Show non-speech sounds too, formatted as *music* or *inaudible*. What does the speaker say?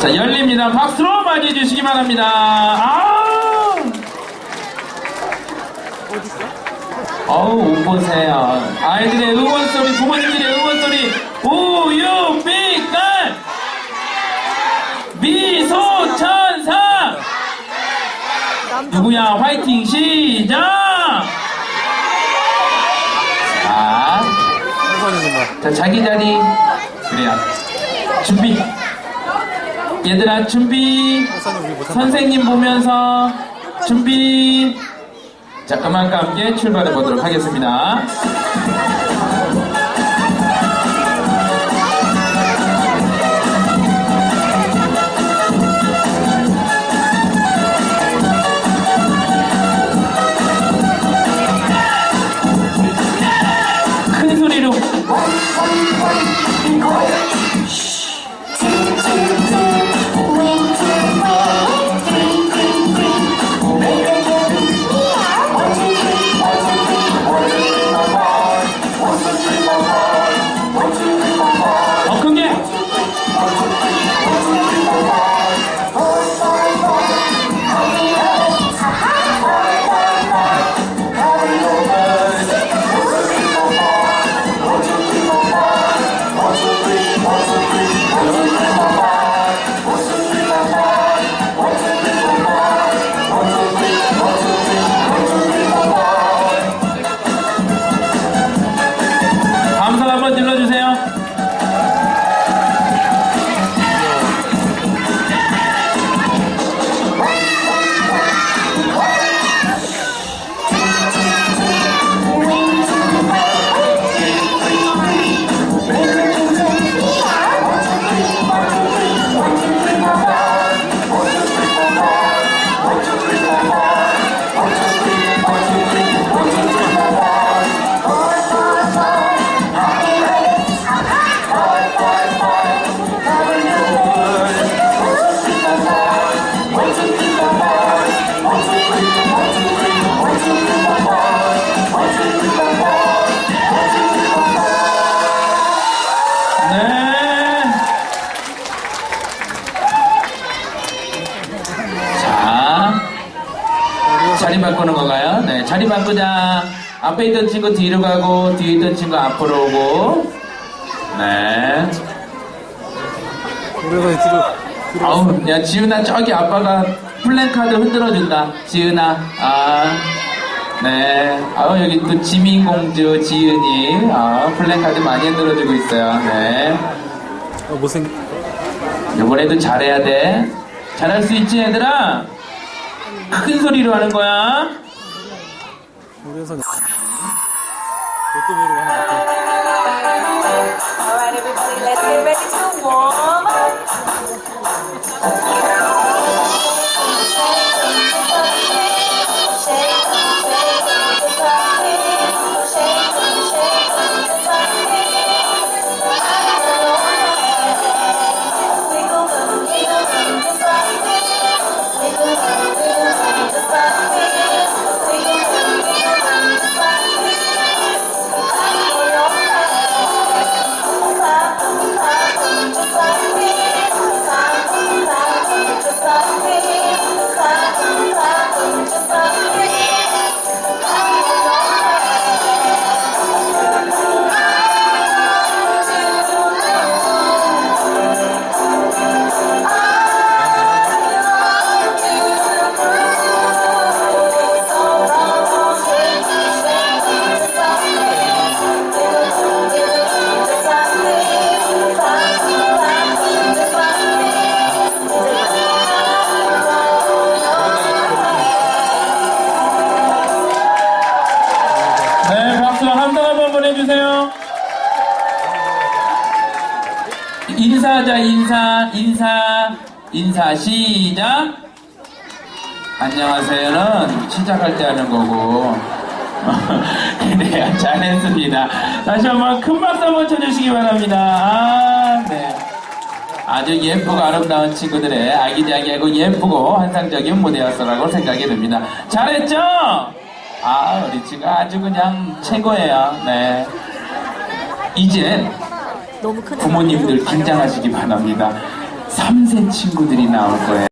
자, 열립니다. 박수로 맞이해 주시기 바랍니다. 아! 어우, 옷 보세요. 아이들의 응원 소리, 부모님들의 응원 소리, 우유, 빛깔! 미소, 천사! 누구야, 화이팅, 시작! 자, 자, 자기 자리. 그래요. 준비. 얘들아, 준비. 선생님 보면서 준비. 자, 음악과 함께 출발해 보도록 하겠습니다. 자리 바꾸는 건가요? 네, 자리 바꾸자. 앞에 있던 친구 뒤로 가고, 뒤에 있던 친구 앞으로 오고. 네. 선이 뒤로 뒤로 아우, 야, 지은아, 저기 아빠가 플랜카드 흔들어준다. 지은아, 아. 네. 아우, 여기 또 지민공주, 지은이, 아, 플랜카드 많이 흔들어주고 있어요. 네. 어, 못생 이번에도 잘해야 돼. 잘할 수 있지, 얘들아? 큰 소리로 하는 거야. 우리 선이 뭣도 모르고 하는 것 같아 Alright, everybody, let's get ready to warm up. 주세요. 인사하자, 인사, 인사, 인사, 시작. 안녕하세요는 시작할 때 하는 거고. 그래요, *laughs* 잘했습니다. 다시 한번 큰 박수 한번 쳐주시기 바랍니다. 아, 네. 아주 예쁘고 아름다운 친구들의 아기자기하고 예쁘고 환상적인 무대였어라고 생각이 듭니다. 잘했죠? 아, 우리 친구 아주 그냥 최고예요. 네. 이제 부모님들 긴장하시기 바랍니다. 3세 친구들이 나올 거예요.